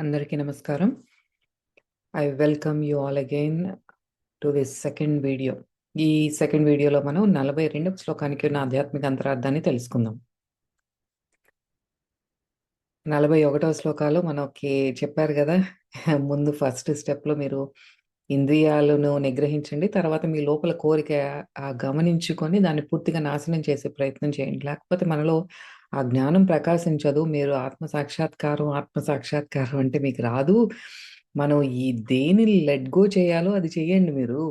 అందరికీ నమస్కారం. I welcome you all again to this second video. ఈ సెకండ్ వీడియోలో మనం 42వ శ్లోకానికి ఉన్న ఆధ్యాత్మిక అంతరార్థాన్ని తెలుసుకుందాం. 41వ శ్లోకాలు మనకి చెప్పారు కదా ముందు ఫస్ట్ స్టెప్‌లో మీరు ఇంద్రియాలను నిగ్రహించండి. తర్వాత మీ లోపల కోరిక గమనించుకొని దాన్ని పూర్తిగా నాశనం చేసే ప్రయత్నం చేయండి. లేకపోతే మనలో ఆ జ్ఞానం ప్రకాశించదు. మీరు ఆత్మ సాక్షాత్కారం, ఆత్మ సాక్షాత్కారం అంటే మీకు రాదు. మనం ఈ దేని లెట్ గో చేయాలో అది చేయండి మీరు.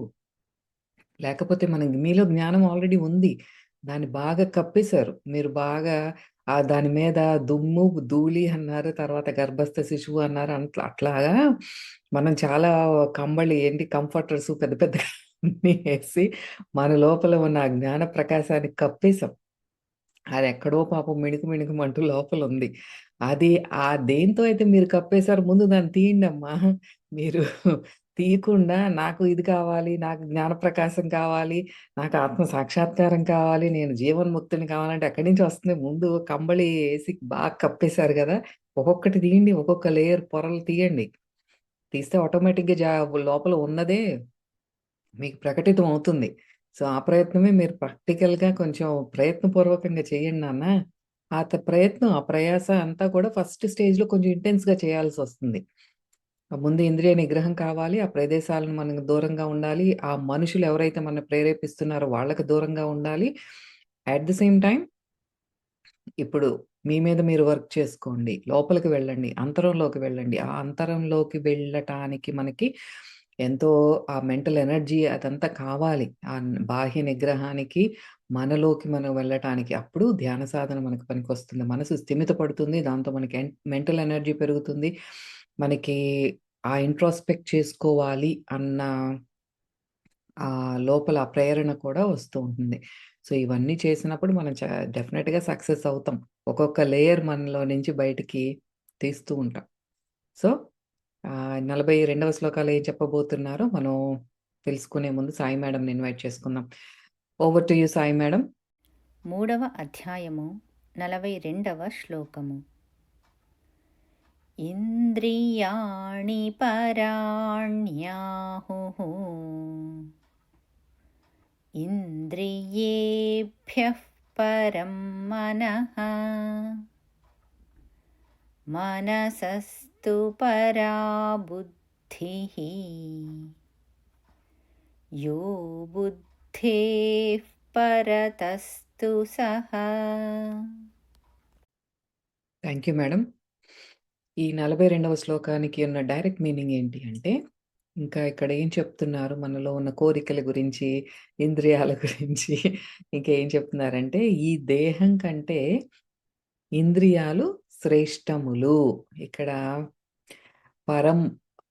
లేకపోతే మనం మీలో జ్ఞానం ఆల్రెడీ ఉంది. దాన్ని బాగా కప్పేశారు. మీరు బాగా ఆ దాని మీద దుమ్ము, ధూళి అన్నారు. తర్వాత గర్భస్థ శిశువు అన్నారు. అట్లా అట్లాగా మనం చాలా కంబళి ఏంటి కంఫర్టర్స్ పెద్ద పెద్ద వేసి మన లోపల ఉన్న ఆ జ్ఞాన ప్రకాశాన్ని అది ఎక్కడో పాపం మిణుకు మిణుకుమంటూ లోపలుంది. అది ఆ దేంతో అయితే మీరు కప్పేశారు ముందు దాన్ని తీయండమ్మా. మీరు తీయకుండా నాకు ఇది కావాలి, నాకు జ్ఞాన ప్రకాశం కావాలి, నాకు ఆత్మ సాక్షాత్కారం కావాలి, నేను జీవన్ముక్తిని కావాలంటే ఎక్కడి నుంచి వస్తుంది? ముందు కంబళి వేసి బాగా కప్పేశారు కదా ఒక్కొక్కటి తీయండి. ఒక్కొక్క లేయర్ పొరలు తీయండి. తీస్తే ఆటోమేటిక్‌గా జా లోపల ఉన్నదే మీకు ప్రకటితం అవుతుంది. సో, ఆ ప్రయత్నమే మీరు ప్రాక్టికల్‌గా కొంచెం ప్రయత్నపూర్వకంగా చేయండి నాన్న. ఆ త ప్రయత్నం, ఆ ప్రయాస అంతా కూడా ఫస్ట్ స్టేజ్‌లో కొంచెం ఇంటెన్స్‌గా చేయాల్సి వస్తుంది ముందు ఇంద్రియ నిగ్రహం కావాలి. ఆ ప్రదేశాలను మనకు దూరంగా ఉండాలి. ఆ మనుషులు ఎవరైతే మనం ప్రేరేపిస్తున్నారో వాళ్ళకి దూరంగా ఉండాలి. అట్ ద సేమ్ టైం ఇప్పుడు మీ మీద మీరు వర్క్ చేసుకోండి. లోపలికి వెళ్ళండి. అంతరంలోకి వెళ్ళండి. ఆ అంతరంలోకి వెళ్ళటానికి మనకి ఎంతో ఆ మెంటల్ ఎనర్జీ అదంతా కావాలి. ఆ బాహ్య నిగ్రహానికి మనలోకి మనం వెళ్ళటానికి. అప్పుడు ధ్యాన సాధన మనకు పనికొస్తుంది. మనసు స్థిమిత పడుతుంది. దాంతో మనకి ఎన్ మెంటల్ ఎనర్జీ పెరుగుతుంది. మనకి ఆ ఇంట్రాస్పెక్ట్ చేసుకోవాలి అన్న ఆ లోపల ఆ ప్రేరణ కూడా వస్తూ ఉంటుంది. సో, ఇవన్నీ చేసినప్పుడు మనం డెఫినెట్గా సక్సెస్ అవుతాం. ఒక్కొక్క లేయర్ మనలో నుంచి బయటికి తీస్తూ ఉంటాం. సో, నలభై రెండవ శ్లోకాలు ఏం చెప్పబోతున్నారో మనం తెలుసుకునే ముందు సాయి మేడంని ఇన్వైట్ చేసుకుందాం. Over to you Sai madam. మూడవ అధ్యాయము నలభై రెండవ శ్లోకము ఇంద్రియాణి పరాణ్యాహు ఇంద్రియేభ్య పరం మనః మనసస్తు పరా యో బుద్ధే పరతస్తు సహ. Thank you madam. ఈ 42వ శ్లోకానికి ఉన్న డైరెక్ట్ మీనింగ్ ఏంటి అంటే, ఇంకా ఇక్కడ ఏం చెప్తున్నారు? మనలో ఉన్న కోరికల గురించి, ఇంద్రియాల గురించి ఇంకా ఏం చెప్తున్నారంటే, ఈ దేహం కంటే ఇంద్రియాలు శ్రేష్టములు. ఇక్కడ పరం,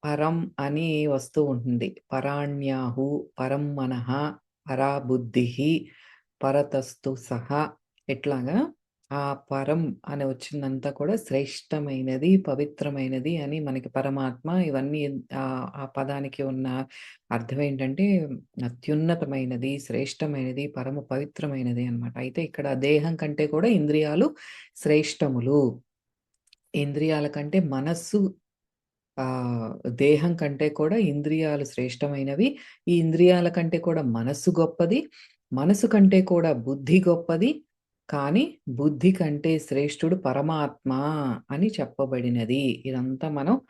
పరం అని వస్తూ ఉంటుంది. పరాణ్యాహు, పరం మనః, పరాబుద్ధి పరతస్తు సహా ఇట్లాగా ఆ పరం అని వచ్చిందంతా కూడా శ్రేష్టమైనది, పవిత్రమైనది అని మనకి పరమాత్మ ఇవన్నీ ఆ పదానికి ఉన్న అర్థం ఏంటంటే అత్యున్నతమైనది, శ్రేష్టమైనది, పరమ పవిత్రమైనది అనమాట అయితే ఇక్కడ దేహం కంటే కూడా ఇంద్రియాలు శ్రేష్టములు. ఇంద్రియాల కంటే మనస్సు దేహం కంటే కూడా ఇంద్రియాలు శ్రేష్టమైనవి. ఈ ఇంద్రియాల కంటే కూడా మనస్సు గొప్పది. మనసు కంటే కూడా బుద్ధి గొప్పది. కానీ బుద్ధి కంటే శ్రేష్ఠుడు పరమాత్మ అని చెప్పబడినది. ఇదంతా మనం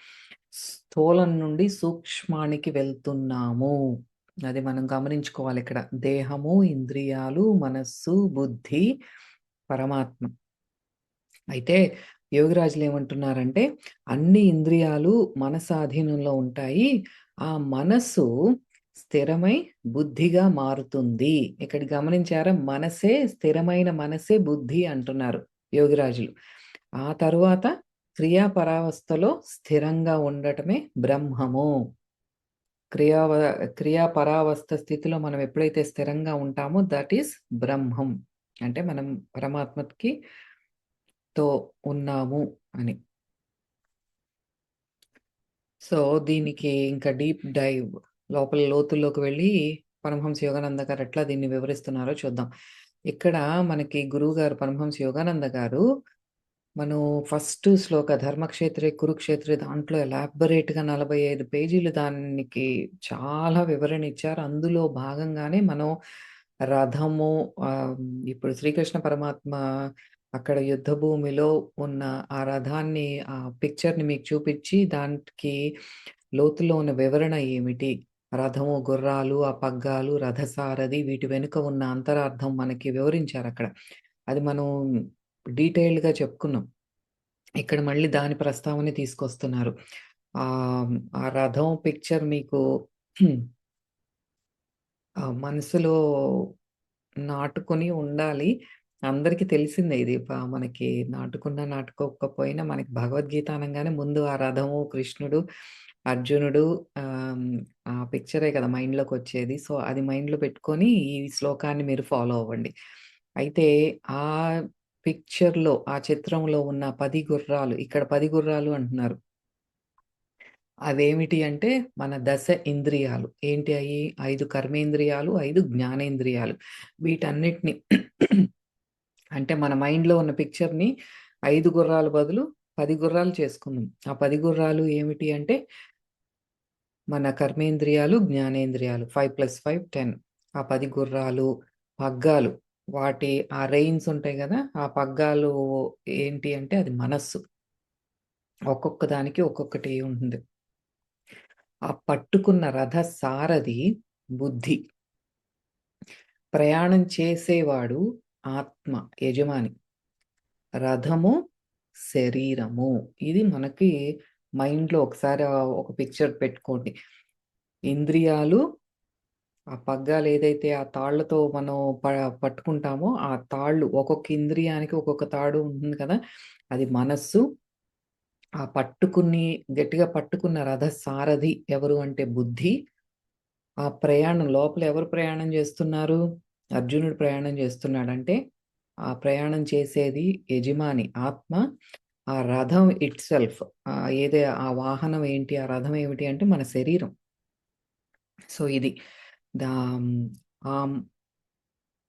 స్థూలం నుండి సూక్ష్మానికి వెళ్తున్నాము. అది మనం గమనించుకోవాలి ఇక్కడ. దేహము, ఇంద్రియాలు, మనస్సు, బుద్ధి, పరమాత్మ. అయితే యోగిరాజులు ఏమంటున్నారంటే, అన్ని ఇంద్రియాలు మనసాధీనంలో ఉంటాయి. ఆ మనస్సు స్థిరమై బుద్ధిగా మారుతుంది. ఇక్కడ గమనించారా? మనసే స్థిరమైన మనసే బుద్ధి అంటున్నారు యోగిరాజులు. ఆ తరువాత క్రియాపరావస్థలో స్థిరంగా ఉండటమే బ్రహ్మము. క్రియావ క్రియాపరావస్థ స్థితిలో మనం ఎప్పుడైతే స్థిరంగా ఉంటామో దట్ ఈస్ బ్రహ్మం. అంటే మనం పరమాత్మకి తో ఉన్నాము అని. సో, దీనికి ఇంకా డీప్ డైవ్ లోపల లోతుల్లోకి వెళ్ళి పరమహంస యోగానంద గారు ఎట్లా దీన్ని వివరిస్తున్నారో చూద్దాం. ఇక్కడ మనకి గురువుగారు పరమహంస యోగానంద గారు మనం ఫస్ట్ శ్లోక ధర్మక్షేత్రే కురుక్షేత్రే దాంట్లో ఎలాబరేట్‌గా 45 పేజీలు దానికి చాలా వివరణ ఇచ్చారు. అందులో భాగంగానే మనం రథము ఇప్పుడు శ్రీకృష్ణ పరమాత్మ అక్కడ యుద్ధ భూమిలో ఉన్న ఆ రథాన్ని ఆ పిక్చర్‌ని మీకు చూపించి దానికి లోతులో ఉన్న వివరణ ఏమిటి? రథము, గుర్రాలు, ఆ పగ్గాలు, రథసారథి వీటి వెనుక ఉన్న అంతరార్థం మనకి వివరించారు అక్కడ అది మనం డీటెయిల్డ్‌గా చెప్పుకున్నాం. ఇక్కడ మళ్ళీ దాని ప్రస్తావన తీసుకొస్తున్నారు. ఆ రథం పిక్చర్ మీకు మనసులో నాటుకొని ఉండాలి. అందరికి తెలిసిందే ఇది. ప మనకి నాటుకున్నా, నాటుకోకపోయినా మనకి భగవద్గీత అనంగానే ముందు ఆ రథము, కృష్ణుడు, అర్జునుడు ఆహ్, ఆ పిక్చరే కదా మైండ్‌లోకొచ్చేది. సో, అది మైండ్‌లో పెట్టుకొని ఈ శ్లోకాన్ని మీరు ఫాలో అవ్వండి. అయితే ఆ పిక్చర్‌లో, ఆ చిత్రంలో ఉన్న 10 గుర్రాలు ఇక్కడ 10 గుర్రాలు అంటున్నారు. అవేమిటి అంటే మన దశ ఇంద్రియాలు. ఏంటి అయి? 5 కర్మేంద్రియాలు, 5 జ్ఞానేంద్రియాలు. వీటన్నిటిని అంటే మన మైండ్‌లో ఉన్న పిక్చర్‌ని ఐదు గుర్రాల బదులు పది గుర్రాలు చేసుకుందాం. ఆ పది గుర్రాలు ఏమిటి అంటే మన కర్మేంద్రియాలు, జ్ఞానేంద్రియాలు 5+5 10 ఆ పది గుర్రాలు, పగ్గాలు వాటి ఆ రెయిన్స్ ఉంటాయి కదా ఆ పగ్గాలు ఏంటి అంటే అది మనస్సు. ఒక్కొక్క దానికి ఒక్కొక్కటి ఉంటుంది. ఆ పట్టుకున్న రథ సారథి బుద్ధి. ప్రయాణం చేసేవాడు ఆత్మ, యజమాని. రథము, శరీరము. ఇది మనకి మైండ్‌లో ఒకసారి ఒక పిక్చర్ పెట్టుకోండి. ఇంద్రియాలు ఆ పగ్గాలు ఏదైతే ఆ తాళ్ళతో మనం ప పట్టుకుంటామో ఆ తాళ్ళు ఒక్కొక్క ఇంద్రియానికి ఒక్కొక్క తాడు ఉంటుంది కదా! అది మనస్సు. ఆ పట్టుకుని గట్టిగా పట్టుకున్న రథ సారథి ఎవరు అంటే బుద్ధి. ఆ ప్రయాణం లోపల ఎవరు ప్రయాణం చేస్తున్నారు? అర్జునుడు ప్రయాణం చేస్తున్నాడంటే ఆ ప్రయాణం చేసేది యజమాని ఆత్మ. ఆ రథం ఇట్ సెల్ఫ్ ఏదే ఆ వాహనం ఏంటి? ఆ రథం ఏమిటి అంటే మన శరీరం. సో, ఇది దా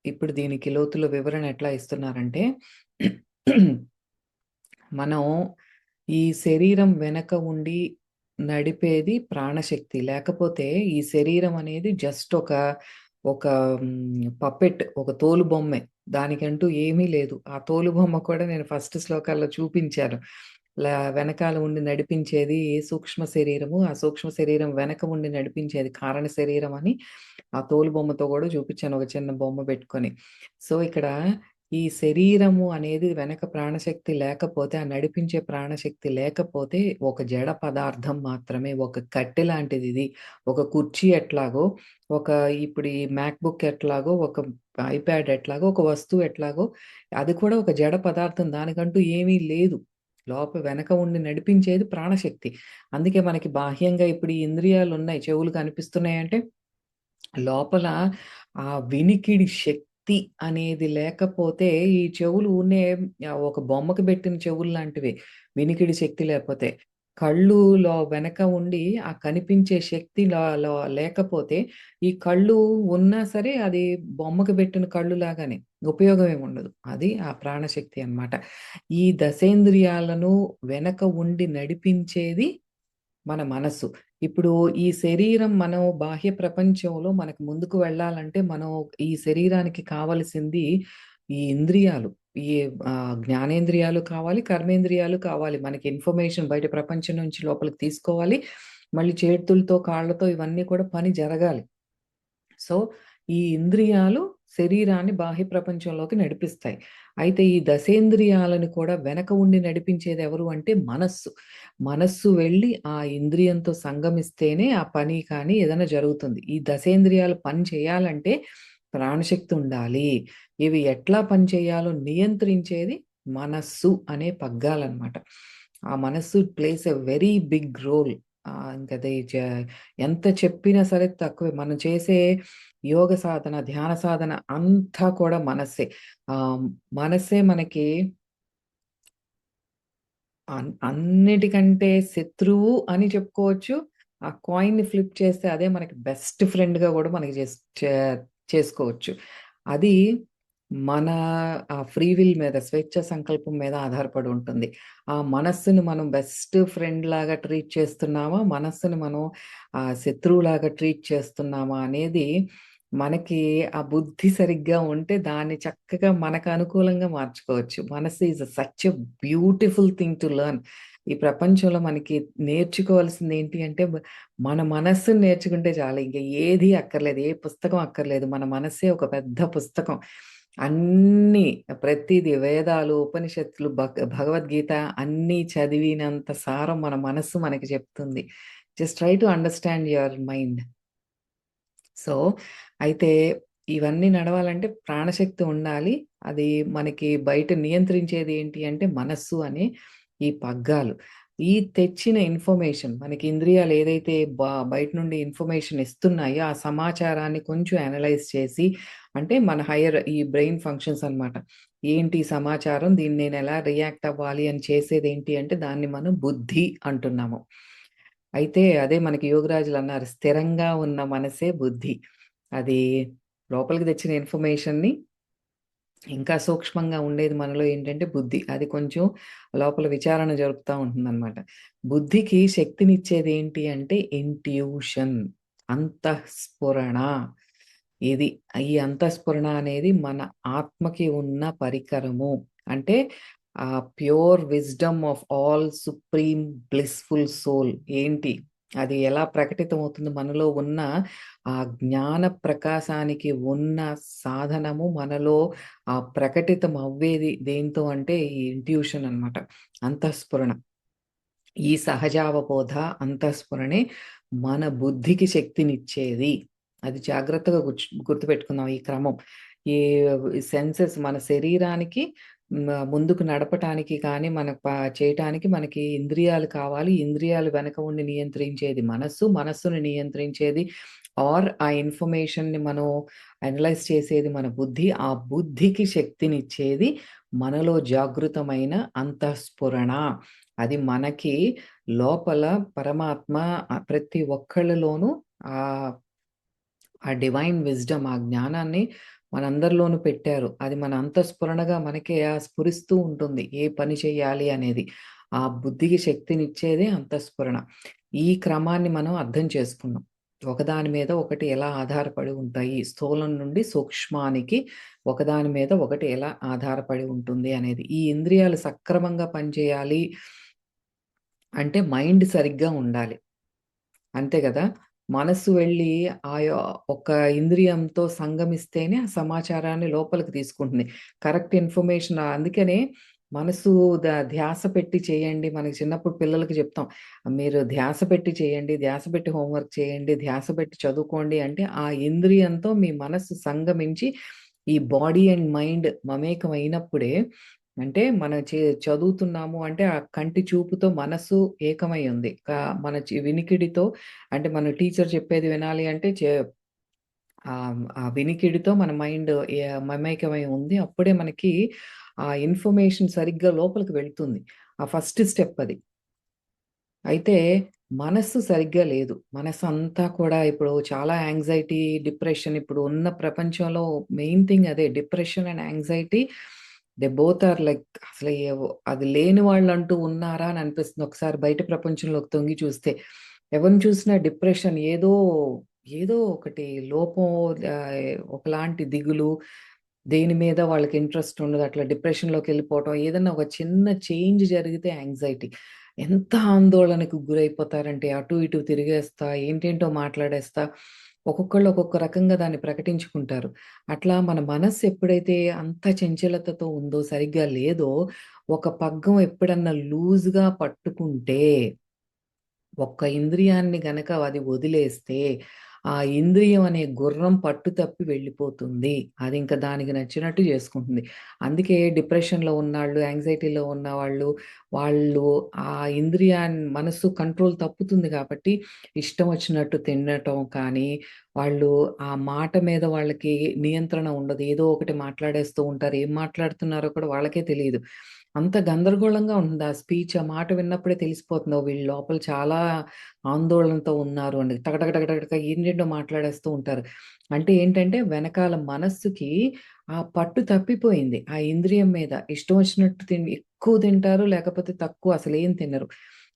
ఇప్పుడు దీనికి లోతులో వివరణ ఎట్లా ఇస్తున్నారంటే మనం ఈ శరీరం వెనక ఉండి నడిపేది ప్రాణశక్తి. లేకపోతే ఈ శరీరం అనేది జస్ట్ ఒక ఒక పప్పెట్ ఒక తోలు బొమ్మే దానికంటూ ఏమీ లేదు. ఆ తోలు బొమ్మ కూడా నేను ఫస్ట్ శ్లోకాల్లో చూపించాను. వెనకాల ఉండి నడిపించేది సూక్ష్మ శరీరము. ఆ సూక్ష్మ శరీరం వెనక ఉండి నడిపించేది కారణ శరీరం అని ఆ తోలుబొమ్మతో కూడా చూపించాను ఒక చిన్న బొమ్మ పెట్టుకొని. సో, ఇక్కడ ఈ శరీరము అనేది వెనక ప్రాణశక్తి లేకపోతే, ఆ నడిపించే ప్రాణశక్తి లేకపోతే ఒక జడ పదార్థం మాత్రమే. ఒక కట్టె లాంటిది ఇది ఒక కుర్చీ ఎట్లాగో, ఒక ఇప్పుడు ఈ మ్యాక్‌బుక్ ఎట్లాగో, ఒక ఐప్యాడ్ ఎట్లాగో, ఒక వస్తువు ఎట్లాగో అది కూడా ఒక జడ పదార్థం. దానికంటూ ఏమీ లేదు. లోప వెనక ఉండి నడిపించేది ప్రాణశక్తి. అందుకే మనకి బాహ్యంగా ఇప్పుడు ఈ ఇంద్రియాలున్నాయి. చెవులు కనిపిస్తున్నాయంటే లోపల ఆ వినికిడి శక్తి అనేది లేకపోతే ఈ చెవులు ఊనే ఒక బొమ్మకి పెట్టిన చెవులు లాంటివి వినికిడి శక్తి లేకపోతే కళ్ళులో వెనక ఉండి ఆ కనిపించే శక్తి లేకపోతే ఈ కళ్ళు ఉన్నా సరే అది బొమ్మకి పెట్టిన కళ్ళు లాగానే. ఉపయోగం ఏముండదు ఉండదు. అది ఆ ప్రాణశక్తి అన్నమాట. ఈ దశేంద్రియాలను వెనక ఉండి నడిపించేది మన మనస్సు. ఇప్పుడు ఈ శరీరం మనం బాహ్య ప్రపంచంలో మనకు ముందుకు వెళ్ళాలంటే మనం ఈ శరీరానికి కావలసింది ఈ ఇంద్రియాలు. ఈ జ్ఞానేంద్రియాలు కావాలి, కర్మేంద్రియాలు కావాలి. మనకి ఇన్ఫర్మేషన్ బయట ప్రపంచం నుంచి లోపలికి తీసుకోవాలి. మళ్ళీ చేతులతో, కాళ్ళతో ఇవన్నీ కూడా పని జరగాలి. సో, ఈ ఇంద్రియాలు శరీరాన్ని బాహ్య ప్రపంచంలోకి నడిపిస్తాయి. అయితే ఈ దశేంద్రియాలను కూడా వెనక ఉండి నడిపించేది ఎవరు అంటే మనస్సు. మనస్సు వెళ్ళి ఆ ఇంద్రియంతో సంగమిస్తేనే ఆ పని కానీ ఏదైనా జరుగుతుంది. ఈ దశేంద్రియాలు పని చేయాలంటే ప్రాణశక్తి ఉండాలి. ఇవి ఎట్లా పని చేయాలో నియంత్రించేది మనస్సు అనే పగ్గాలన్నమాట. ఆ మనస్సు plays a very big role. ఇంకా ఇంకది ఎంత చెప్పినా సరే తక్కువే. మనం చేసే యోగ సాధన, ధ్యాన సాధన అంతా కూడా మనస్సే. ఆ మనస్సే మనకి అన్నిటికంటే శత్రువు అని చెప్పుకోవచ్చు. ఆ కాయిన్‌ని ఫ్లిప్ చేస్తే అదే మనకి బెస్ట్ ఫ్రెండ్‌గా కూడా మనకి చే చేసుకోవచ్చు. అది మన ఆ ఫ్రీ విల్ మీద స్వేచ్ఛ సంకల్పం మీద ఆధారపడి ఉంటుంది. ఆ మనస్సును మనం బెస్ట్ ఫ్రెండ్ లాగా ట్రీట్ చేస్తున్నామా? మనస్సును మనం ఆ శత్రువులాగా ట్రీట్ చేస్తున్నామా? అనేది మనకి ఆ బుద్ధి సరిగ్గా ఉంటే దాన్ని చక్కగా మనకు అనుకూలంగా మార్చుకోవచ్చు. మనసు is such a beautiful thing to learn. ఈ ప్రపంచంలో మనకి నేర్చుకోవాల్సింది ఏంటి అంటే మన మనస్సును నేర్చుకుంటే చాలు. ఇంకా ఏది అక్కర్లేదు. ఏ పుస్తకం అక్కర్లేదు. మన మనస్సే ఒక పెద్ద పుస్తకం. అన్ని ప్రతిది వేదాలు, ఉపనిషత్తులు, భగ భగవద్గీత అన్నీ చదివినంత సారం మన మనస్సు మనకి చెప్తుంది. Just try to understand your mind. So, అయితే ఇవన్నీ నడవాలంటే ప్రాణశక్తి ఉండాలి. అది మనకి బయట నియంత్రించేది ఏంటి అంటే మనస్సు అనే ఈ పగ్గాలు. ఈ తెచ్చిన ఇన్ఫర్మేషన్ మనకి ఇంద్రియాలు ఏదైతే బయట నుండి ఇన్ఫర్మేషన్ ఇస్తున్నాయో, ఆ సమాచారాన్ని కొంచెం అనలైజ్ చేసి అంటే మన హైయర్ ఈ బ్రెయిన్ ఫంక్షన్స్ అన్నమాట. ఏంటి ఈ సమాచారం? దీన్ని నేను ఎలా రియాక్ట్ అవ్వాలి అని చేసేదేంటి అంటే దాన్ని మనం బుద్ధి అంటున్నాము. అయితే అదే మనకి యోగరాజులన్నారు స్థిరంగా ఉన్న మనసే బుద్ధి. అది లోపలికి తెచ్చిన ఇన్ఫర్మేషన్‌ని ఇంకా సూక్ష్మంగా ఉండేది మనలో ఏంటంటే బుద్ధి. అది కొంచెం లోపల విచారణ జరుపుతా ఉంటుందన్నమాట. బుద్ధికి శక్తినిచ్చేది ఏంటి అంటే ఇంట్యూషన్ అంతఃస్ఫురణ. ఇది ఈ అంతఃస్ఫురణ అనేది మన ఆత్మకి ఉన్న పరికరము. అంటే ఆ pure wisdom of all supreme blissful soul ఏంటి? అది ఎలా ప్రకటితమవుతుంది? మనలో ఉన్న ఆ జ్ఞాన ప్రకాశానికి ఉన్న సాధనము మనలో ఆ ప్రకటితం అవ్వేది దేనితో అంటే ఈ ఇంట్యూషన్ అన్నమాట. అంతఃస్ఫురణ. ఈ సహజావబోధ అంతఃస్ఫురణే మన బుద్ధికి శక్తినిచ్చేది. అది జాగ్రత్తగా గుర్తు గుర్తుపెట్టుకుందాం ఈ క్రమం. ఈ సెన్సెస్ మన శరీరానికి మ ముందుకు నడపటానికి కానీ, మన ప చేయటానికి మనకి ఇంద్రియాలు కావాలి. ఇంద్రియాలు వెనక ఉండి నియంత్రించేది మనస్సు. మనస్సుని నియంత్రించేది ఆర్ ఆ ఇన్ఫర్మేషన్‌ని మనం అనలైజ్ చేసేది మన బుద్ధి. ఆ బుద్ధికి శక్తినిచ్చేది మనలో జాగృతమైన అంతఃస్ఫురణ. అది మనకి లోపల పరమాత్మ ఆహ్, ప్రతి ఒక్కళ్ళలోనూ ఆహ్, ఆ డివైన్ విజ్డమ్ ఆ జ్ఞానాన్ని మనందరిలోనూ పెట్టారు. అది మన అంతఃస్ఫురణగా మనకే ఆ స్ఫురిస్తూ ఉంటుంది. ఏ పని చేయాలి అనేది. ఆ బుద్ధికి శక్తినిచ్చేదే అంతఃస్ఫురణ. ఈ క్రమాన్ని మనం అర్థం చేసుకున్నాం. ఒకదాని మీద ఒకటి ఎలా ఆధారపడి ఉంటాయి. స్థూలం నుండి సూక్ష్మానికి ఒకదాని మీద ఒకటి ఎలా ఆధారపడి ఉంటుంది అనేది. ఈ ఇంద్రియాలు సక్రమంగా పనిచేయాలి అంటే మైండ్ సరిగ్గా ఉండాలి. అంతే కదా మనస్సు వెళ్ళి ఆ ఒక ఇంద్రియంతో సంగమిస్తేనే ఆ సమాచారాన్ని లోపలికి తీసుకుంటుంది. కరెక్ట్ ఇన్ఫర్మేషన్ అందుకనే మనసు ద ధ్యాస పెట్టి చేయండి. మనకి చిన్నప్పుడు పిల్లలకి చెప్తాం. మీరు ధ్యాస పెట్టి చేయండి. ధ్యాస పెట్టి హోంవర్క్ చేయండి. ధ్యాస పెట్టి చదువుకోండి అంటే ఆ ఇంద్రియంతో మీ మనస్సు సంగమించి ఈ బాడీ అండ్ మైండ్ మమేకం అయినప్పుడే అంటే మనం చే చదువుతున్నాము అంటే ఆ కంటి చూపుతో మనసు ఏకమై ఉంది. మన వినికిడితో అంటే మన టీచర్ చెప్పేది వినాలి అంటే చే ఆ వినికిడితో మన మైండ్ మమేకమై ఉంది. అప్పుడే మనకి ఆ ఇన్ఫర్మేషన్ సరిగ్గా లోపలికి వెళ్తుంది. ఆ ఫస్ట్ స్టెప్ అది. అయితే మనస్సు సరిగ్గా లేదు. మనసంతా కూడా ఇప్పుడు చాలా యాంగ్జైటీ, డిప్రెషన్ ఇప్పుడు ఉన్న ప్రపంచంలో మెయిన్ థింగ్ అదే. Depression and anxiety they both are like అసలు అది లేని వాళ్ళు అంటూ ఉన్నారా అని అనిపిస్తుంది. ఒకసారి బయట ప్రపంచంలోకి తొంగి చూస్తే. ఎవరిని చూసినా డిప్రెషన్ ఏదో, ఏదో ఒకటి లోపం ఒకలాంటి దిగులు, దేని మీద వాళ్ళకి ఇంట్రెస్ట్ ఉండదు. అట్లా డిప్రెషన్లోకి వెళ్ళిపోవటం ఏదన్నా ఒక చిన్న చేంజ్ జరిగితే యాంగ్జైటీ. ఎంత ఆందోళనకు గురైపోతారంటే అటు ఇటు తిరిగేస్తా, ఏంటేంటో మాట్లాడేస్తా, ఒక్కొక్కళ్ళు ఒక్కొక్క రకంగా దాన్ని ప్రకటించుకుంటారు. అట్లా మన మనస్సు ఎప్పుడైతే అంత చంచలతతో ఉందో, సరిగ్గా లేదో, ఒక పగ్గం ఎప్పుడన్నా లూజ్‌గా పట్టుకుంటే ఒక్క ఇంద్రియాన్ని గనక అది వదిలేస్తే, ఆ ఇంద్రియం అనే గుర్రం పట్టు తప్పి వెళ్ళిపోతుంది. అది ఇంకా దానికి నచ్చినట్టు చేసుకుంటుంది. అందుకే డిప్రెషన్‌లో ఉన్నవాళ్ళు యాంగ్జైటీలో ఉన్నవాళ్ళు, వాళ్ళు ఆ ఇంద్రియాన్ని మనస్సు కంట్రోల్ తప్పుతుంది కాబట్టి ఇష్టం వచ్చినట్టు తినటం కానీ, వాళ్ళు ఆ మాట మీద వాళ్ళకి నియంత్రణ ఉండదు. ఏదో ఒకటి మాట్లాడేస్తూ ఉంటారు. ఏం మాట్లాడుతున్నారో కూడా వాళ్ళకే తెలియదు అంత గందరగోళంగా ఉంటుంది. ఆ స్పీచ్ ఆ మాట విన్నప్పుడే తెలిసిపోతుంది. వీళ్ళు లోపల చాలా ఆందోళనతో ఉన్నారు అని. టక టక టక మాట్లాడేస్తూ ఉంటారు. అంటే ఏంటంటే వెనకాల మనస్సుకి ఆ పట్టు తప్పిపోయింది. ఆ ఇంద్రియం మీద. ఇష్టం వచ్చినట్టు తిండి ఎక్కువ తింటారు. లేకపోతే తక్కువ అసలేం తినరు.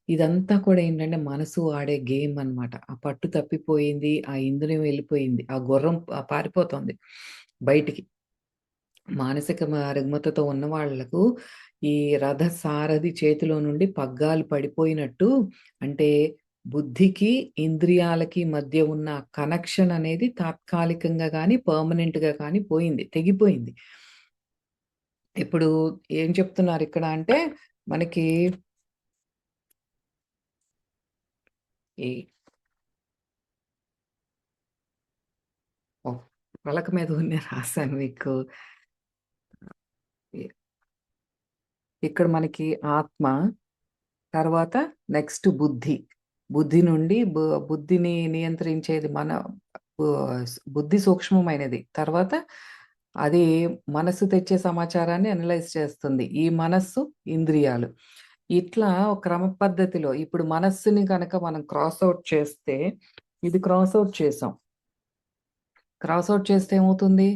ఇదంతా కూడా ఏంటంటే మనసు ఆడే గేమ్ అన్నమాట. ఆ పట్టు తప్పిపోయింది. ఆ ఇంద్రియం వెళ్ళిపోయింది. ఆ గుర్రం పారిపోతుంది పారిపోతోంది బయటికి. మానసిక రుగ్మతతో ఉన్న వాళ్ళకు ఈ రథ సారథి చేతిలో నుండి పగ్గాలు పడిపోయినట్టు అంటే బుద్ధికి, ఇంద్రియాలకి మధ్య ఉన్న కనెక్షన్ అనేది తాత్కాలికంగా కానీ పర్మనెంట్‌గా కానీ పోయింది. తెగిపోయింది. ఇప్పుడు ఏం చెప్తున్నారు ఇక్కడ అంటే మనకి ఈ పలక మీద ఉన్న రాసాను మీకు. ఇక్కడ మనకి ఆత్మ, తర్వాత నెక్స్ట్ బుద్ధి. బుద్ధి నుండి బు బుద్ధిని నియంత్రించేది మన బుద్ధి సూక్ష్మమైనది. తర్వాత అది మనస్సు తెచ్చే సమాచారాన్ని అనలైజ్ చేస్తుంది. ఈ మనస్సు, ఇంద్రియాలు. ఇట్లా క్రమ పద్ధతిలో ఇప్పుడు మనస్సుని కనుక మనం క్రాస్ అవుట్ చేస్తే ఇది క్రాస్ అవుట్ చేసాం. క్రాస్ అవుట్ చేస్తే ఏమవుతుంది?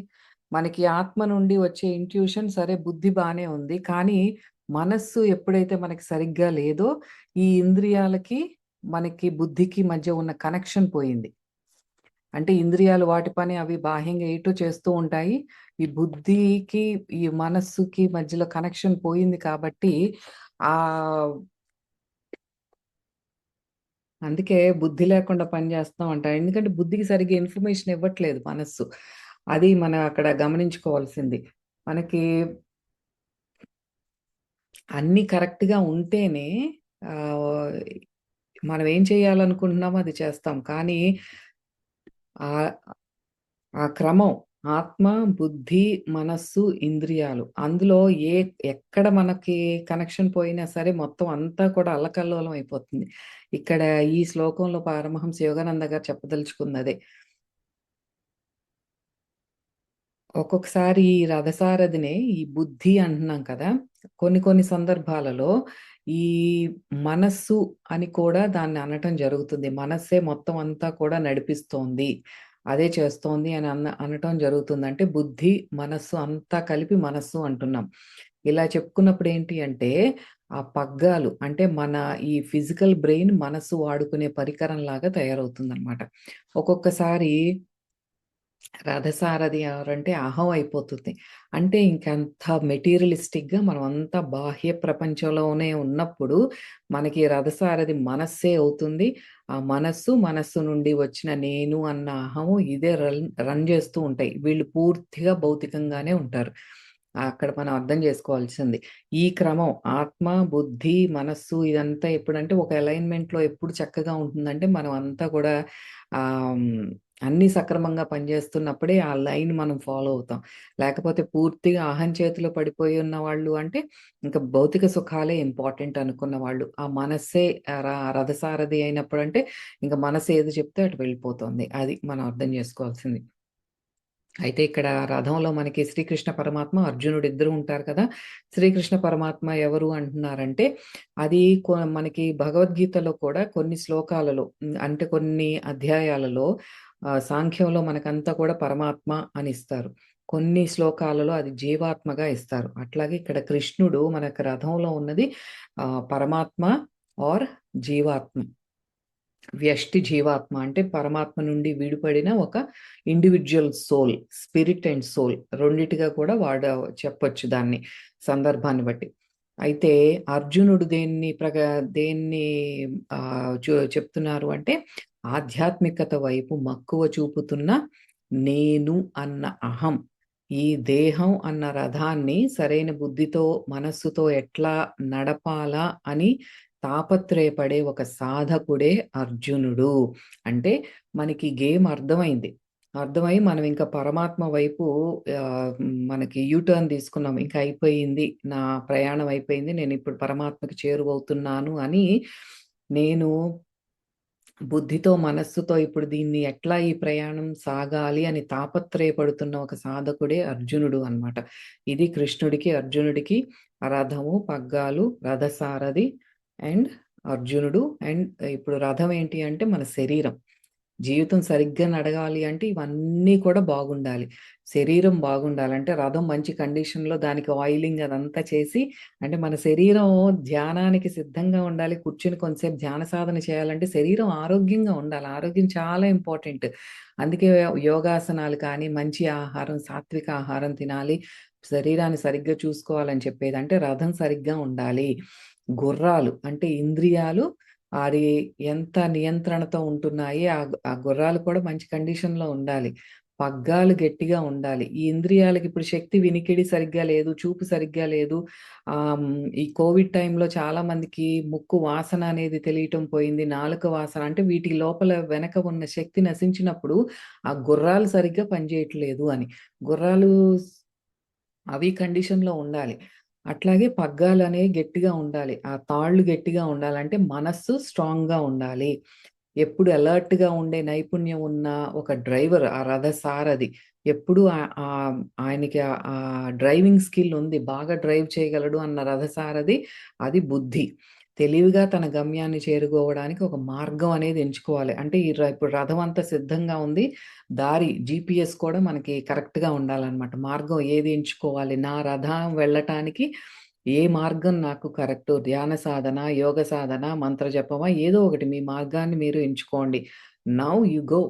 మనకి ఆత్మ నుండి వచ్చే ఇంట్యూషన్ సరే బుద్ధి బాగానే ఉంది. కానీ మనస్సు ఎప్పుడైతే మనకి సరిగ్గా లేదో ఈ ఇంద్రియాలకి, మనకి బుద్ధికి మధ్య ఉన్న కనెక్షన్ పోయింది. అంటే ఇంద్రియాలు వాటి పని అవి బాహ్యంగా ఏటో చేస్తూ ఉంటాయి. ఈ బుద్ధికి, ఈ మనస్సుకి మధ్యలో కనెక్షన్ పోయింది కాబట్టి ఆ అందుకే బుద్ధి లేకుండా పని అంటారు. ఎందుకంటే బుద్ధికి సరిగ్గా ఇన్ఫర్మేషన్ ఇవ్వట్లేదు మనస్సు. అది మనం అక్కడ గమనించుకోవాల్సింది. మనకి అన్నీ కరెక్ట్‌గా ఉంటేనే ఆ మనం ఏం చేయాలనుకుంటున్నామో అది చేస్తాం. కానీ ఆ ఆ క్రమం ఆత్మ, బుద్ధి, మనస్సు, ఇంద్రియాలు అందులో ఏ ఎక్కడ మనకి కనెక్షన్ పోయినా సరే మొత్తం అంతా కూడా అల్లకల్లోలం అయిపోతుంది. ఇక్కడ ఈ శ్లోకంలో పారమహంస యోగానంద గారు చెప్పదలుచుకున్నదే ఒక్కొక్కసారి ఈ రథసారథినే ఈ బుద్ధి అంటున్నాం కదా! కొన్ని కొన్ని సందర్భాలలో ఈ మనస్సు అని కూడా దాన్ని అనటం జరుగుతుంది. మనస్సే మొత్తం అంతా కూడా నడిపిస్తోంది. అదే చేస్తోంది అని అన్న అనటం జరుగుతుంది. అంటే బుద్ధి, మనస్సు అంతా కలిపి మనస్సు అంటున్నాం. ఇలా చెప్పుకున్నప్పుడు ఏంటి అంటే ఆ పగ్గాలు అంటే మన ఈ ఫిజికల్ బ్రెయిన్ మనస్సు వాడుకునే పరికరంలాగా తయారవుతుందనమాట. ఒక్కొక్కసారి రథసారథి ఎవరంటే అహం అయిపోతుంది. అంటే ఇంకంత మెటీరియలిస్టిక్‌గా మనమంతా బాహ్య ప్రపంచంలోనే ఉన్నప్పుడు మనకి రథసారథి మనస్సే అవుతుంది. ఆ మనస్సు, మనస్సు నుండి వచ్చిన నేను అన్న అహము ఇదే రన్ రన్ చేస్తూ ఉంటాయి. వీళ్ళు పూర్తిగా భౌతికంగానే ఉంటారు. అక్కడ మనం అర్థం చేసుకోవాల్సింది. ఈ క్రమం ఆత్మ, బుద్ధి, మనస్సు ఇదంతా ఎప్పుడంటే ఒక అలైన్‌మెంట్‌లో ఎప్పుడు చక్కగా ఉంటుందంటే మనం అంతా కూడా అన్నీ సక్రమంగా పనిచేస్తున్నప్పుడే ఆ లైన్ మనం ఫాలో అవుతాం. లేకపోతే పూర్తిగా అహం చేతిలో పడిపోయి ఉన్న వాళ్ళు అంటే ఇంకా భౌతిక సుఖాలే ఇంపార్టెంట్ అనుకున్న వాళ్ళు. ఆ మనస్సే రథసారథి అయినప్పుడు అంటే ఇంకా మనసు ఏది చెప్తే అటు వెళ్ళిపోతుంది. అది మనం అర్థం చేసుకోవాల్సింది. అయితే ఇక్కడ రథంలో మనకి శ్రీకృష్ణ పరమాత్మ, అర్జునుడు ఇద్దరు ఉంటారు కదా! శ్రీకృష్ణ పరమాత్మ ఎవరు అంటున్నారంటే అది మనకి భగవద్గీతలో కూడా కొన్ని శ్లోకాలలో అంటే కొన్ని అధ్యాయాలలో సాంఖ్యంలో మనకంతా కూడా పరమాత్మ అని ఇస్తారు. కొన్ని శ్లోకాలలో అది జీవాత్మగా ఇస్తారు. అట్లాగే ఇక్కడ కృష్ణుడు మనకు రథంలో ఉన్నది ఆ పరమాత్మ ఆర్ జీవాత్మ. వ్యష్టి జీవాత్మ అంటే పరమాత్మ నుండి విడిపడిన ఒక individual soul. Spirit and soul రెండిటిగా కూడా వాడ చెప్పొచ్చు దాన్ని సందర్భాన్ని బట్టి. అయితే అర్జునుడు దేన్ని ప్రగ దేన్ని చెప్తున్నారు అంటే ఆధ్యాత్మికత వైపు మక్కువ చూపుతున్న నేను అన్న అహం. ఈ దేహం అన్న రథాన్ని సరైన బుద్ధితో, మనస్సుతో ఎట్లా నడపాలా అని తాపత్రయపడే ఒక సాధకుడే అర్జునుడు. అంటే మనకి గేమ్ అర్థమైంది. అర్థమై మనం ఇంకా పరమాత్మ వైపు మనకి యూ టర్న్ తీసుకున్నాం. ఇంకా అయిపోయింది. నా ప్రయాణం అయిపోయింది. నేను ఇప్పుడు పరమాత్మకి చేరువవుతున్నాను అని నేను బుద్ధితో, మనస్సుతో ఇప్పుడు దీన్ని ఎట్లా ఈ ప్రయాణం సాగాలి అని తాపత్రయపడుతున్న ఒక సాధకుడే అర్జునుడు అన్నమాట. ఇది కృష్ణుడికి, అర్జునుడికి రథము, పగ్గాలు, రథసారథి అండ్ అర్జునుడు అండ్ ఇప్పుడు రథం ఏంటి అంటే మన శరీరం. జీవితం సరిగ్గా నడగాలి అంటే ఇవన్నీ కూడా బాగుండాలి. శరీరం బాగుండాలంటే రథం మంచి కండిషన్‌లో దానికి ఆయిలింగ్ అదంతా చేసి అంటే మన శరీరం ధ్యానానికి సిద్ధంగా ఉండాలి. కూర్చుని కొంతసేపు ధ్యాన సాధన చేయాలంటే శరీరం ఆరోగ్యంగా ఉండాలి. ఆరోగ్యం చాలా ఇంపార్టెంట్. అందుకే యోగాసనాలు కానీ, మంచి ఆహారం, సాత్విక ఆహారం తినాలి. శరీరాన్ని సరిగ్గా చూసుకోవాలని చెప్పేది. అంటే రథం సరిగ్గా ఉండాలి. గుర్రాలు అంటే ఇంద్రియాలు అది ఎంత నియంత్రణతో ఉంటున్నాయి. ఆ ఆ గుర్రాలు కూడా మంచి కండిషన్‌లో ఉండాలి. పగ్గాలు గట్టిగా ఉండాలి. ఈ ఇంద్రియాలకి ఇప్పుడు శక్తి వినికిడి సరిగ్గా లేదు. చూపు సరిగ్గా లేదు. ఆ ఈ కోవిడ్ టైంలో చాలా మందికి ముక్కు వాసన అనేది తెలియటం పోయింది. నాలుక వాసన అంటే వీటి లోపల వెనక ఉన్న శక్తి నశించినప్పుడు ఆ గుర్రాలు సరిగ్గా పనిచేయట్లేదు అని. గుర్రాలు అవి కండిషన్‌లో ఉండాలి. అట్లాగే పగ్గాలనేవి గట్టిగా ఉండాలి. ఆ తాళ్ళు గట్టిగా ఉండాలంటే మనస్సు స్ట్రాంగ్‌గా ఉండాలి. ఎప్పుడు అలర్ట్‌గా ఉండే నైపుణ్యం ఉన్న ఒక డ్రైవర్ ఆ రథ సారథి ఎప్పుడు ఆయనకి ఆ ఆ డ్రైవింగ్ స్కిల్ ఉంది. బాగా డ్రైవ్ చేయగలడు అన్న రథసారథి అది బుద్ధి. తెలివిగా తన గమ్యాన్ని చేరుకోవడానికి ఒక మార్గం అనేది ఎంచుకోవాలి. అంటే ఈ ర ఇప్పుడు రథం అంతా సిద్ధంగా ఉంది. దారి జీపీఎస్ కూడా మనకి కరెక్ట్‌గా ఉండాలన్నమాట మార్గం ఏది ఎంచుకోవాలి? నా రథం వెళ్ళటానికి ఏ మార్గం నాకు కరెక్ట్ ధ్యాన సాధన, యోగ సాధన, మంత్ర జపమా ఏదో ఒకటి మీ మార్గాన్ని మీరు ఎంచుకోండి. Now you go.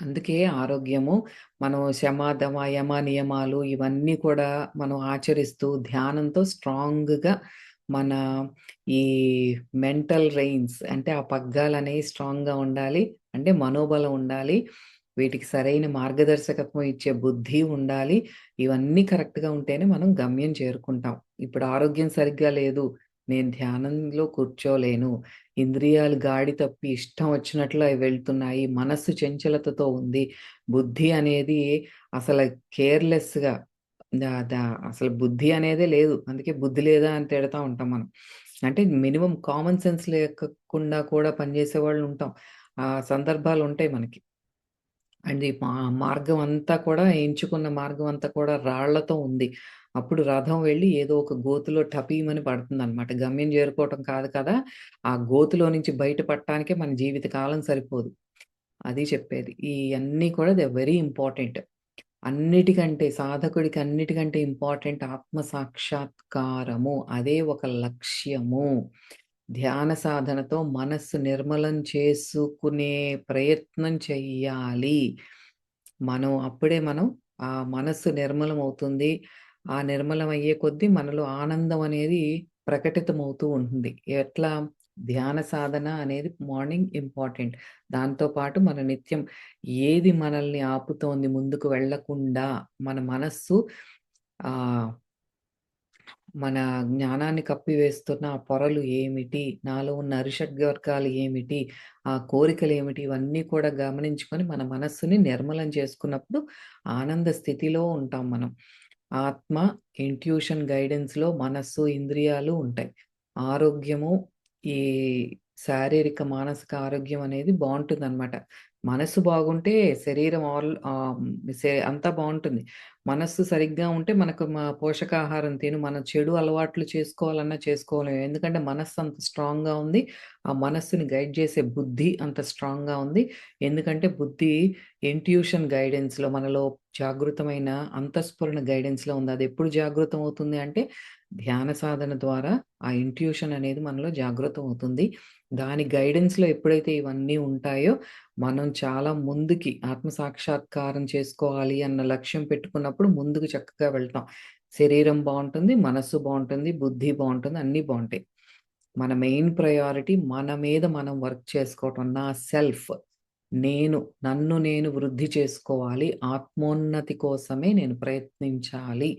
అందుకే ఆరోగ్యము మనం శమాధమ యమ నియమాలు ఇవన్నీ కూడా మనం ఆచరిస్తూ ధ్యానంతో స్ట్రాంగ్‌గా మన ఈ మెంటల్ రెయిన్స్ అంటే ఆ పగ్గాలు అనేవి స్ట్రాంగ్‌గా ఉండాలి. అంటే మనోబలం ఉండాలి. వీటికి సరైన మార్గదర్శకత్వం ఇచ్చే బుద్ధి ఉండాలి. ఇవన్నీ కరెక్ట్‌గా ఉంటేనే మనం గమ్యం చేరుకుంటాం. ఇప్పుడు ఆరోగ్యం సరిగ్గా లేదు. నేను ధ్యానంలో కూర్చోలేను. ఇంద్రియాలు గాడి తప్పి ఇష్టం వచ్చినట్లు అవి వెళ్తున్నాయి. మనస్సు చంచలతతో ఉంది. బుద్ధి అనేది అసలు కేర్‌లెస్‌గా దా దా అసలు బుద్ధి అనేదే లేదు. అందుకే బుద్ధి లేదా అని తిడతా ఉంటాం మనం. అంటే మినిమమ్ కామన్ సెన్స్ లేకుండా కూడా పనిచేసేవాళ్ళు ఉంటాం. ఆ సందర్భాలు ఉంటాయి మనకి. అండ్ ఈ మా మార్గం అంతా కూడా ఎంచుకున్న మార్గం అంతా కూడా రాళ్ళతో ఉంది. అప్పుడు రథం వెళ్ళి ఏదో ఒక గోతిలో పడుతుంది పడుతుందనమాట. గమ్యం చేరుకోవటం కాదు కదా! ఆ గోతిలో నుంచి బయట పడటానికే మన జీవిత కాలం సరిపోదు. అది చెప్పేది. ఇయన్నీ కూడా దే వెరీ ఇంపార్టెంట్. అన్నిటికంటే సాధకుడికి అన్నిటికంటే ఇంపార్టెంట్ ఆత్మ సాక్షాత్కారము. అదే ఒక లక్ష్యము. ధ్యాన సాధనతో మనస్సు నిర్మలం చేసుకునే ప్రయత్నం చెయ్యాలి. మనం అప్పుడే మనం ఆ మనస్సు నిర్మలమవుతుంది. ఆ నిర్మలం అయ్యే కొద్దీ మనలో ఆనందం అనేది ప్రకటితమవుతూ ఉంటుంది. ఎట్లా? ధ్యాన సాధన అనేది మార్నింగ్ ఇంపార్టెంట్. దాంతో పాటు మన నిత్యం ఏది మనల్ని ఆపుతోంది ముందుకు వెళ్ళకుండా మన మనస్సు ఆ మన జ్ఞానాన్ని కప్పివేస్తున్న ఆ పొరలు ఏమిటి? నాలో ఉన్న అరిషడ్వర్గాలు ఏమిటి? ఆ కోరికలు ఏమిటి ఇవన్నీ కూడా గమనించుకొని మన మనస్సుని నిర్మలం చేసుకున్నప్పుడు ఆనంద స్థితిలో ఉంటాం మనం. ఆత్మ, ఇంట్యూషన్ గైడెన్స్‌లో మనస్సు, ఇంద్రియాలు ఉంటాయి. ఆరోగ్యము ఈ శారీరక, మానసిక ఆరోగ్యం అనేది బాగుంటుంది అనమాట మనస్సు బాగుంటే శరీరం ఆల్ అంతా బాగుంటుంది మనస్సు సరిగ్గా ఉంటే మనకు మ పోషకాహారం తిను మనం చెడు అలవాట్లు చేసుకోవాలన్నా చేసుకోలేము ఎందుకంటే మనస్సు అంత స్ట్రాంగ్‌గా ఉంది. ఆ మనస్సుని గైడ్ చేసే బుద్ధి అంత స్ట్రాంగ్‌గా ఉంది. ఎందుకంటే బుద్ధి ఇంట్యూషన్ గైడెన్స్‌లో మనలో జాగృతమైన అంతఃస్ఫురణ గైడెన్స్‌లో ఉంది. అది ఎప్పుడు జాగృతం అవుతుంది అంటే ధ్యాన సాధన ద్వారా ఆ ఇంట్యూషన్ అనేది మనలో జాగృతం అవుతుంది. దాని గైడెన్స్‌లో ఎప్పుడైతే ఇవన్నీ ఉంటాయో మనం చాలా ముందుకి ఆత్మ సాక్షాత్కారం చేసుకోవాలి అన్న లక్ష్యం పెట్టుకున్నప్పుడు ముందుకు చక్కగా వెళ్తాం. శరీరం బాగుంటుంది మనస్సు బాగుంటుంది బుద్ధి బాగుంటుంది అన్నీ బాగుంటాయి మన మెయిన్ ప్రయారిటీ మన మీద మనం వర్క్ చేసుకోవటం. నా సెల్ఫ్ నేను నన్ను నేను వృద్ధి చేసుకోవాలి. ఆత్మోన్నతి కోసమే నేను ప్రయత్నించాలి.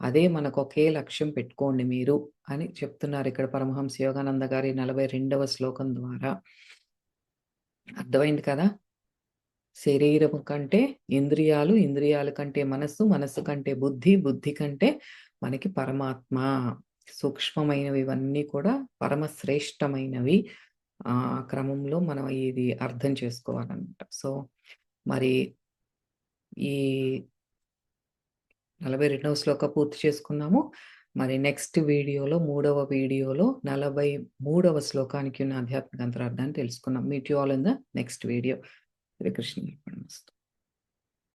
అదే మనకు ఒకే లక్ష్యం పెట్టుకోండి మీరు అని చెప్తున్నారు ఇక్కడ పరమహంస యోగానంద గారి 42వ శ్లోకం ద్వారా. అర్థమైంది కదా! శరీరము కంటే ఇంద్రియాలు, ఇంద్రియాల కంటే మనస్సు, మనస్సు కంటే బుద్ధి, బుద్ధి కంటే మనకి పరమాత్మ. సూక్ష్మమైనవి ఇవన్నీ కూడా పరమశ్రేష్టమైనవి ఆ క్రమంలో మనం ఇది అర్థం చేసుకోవాలన్నమాట సో, మరి ఈ 42వ శ్లోక పూర్తి చేసుకున్నాము. మరి నెక్స్ట్ వీడియోలో మూడవ వీడియోలో నలభై మూడవ శ్లోకానికి ఉన్న ఆధ్యాత్మిక అంతరార్థాన్ని తెలుసుకున్నాం meet you all in the next video Srikrishna నమస్తే.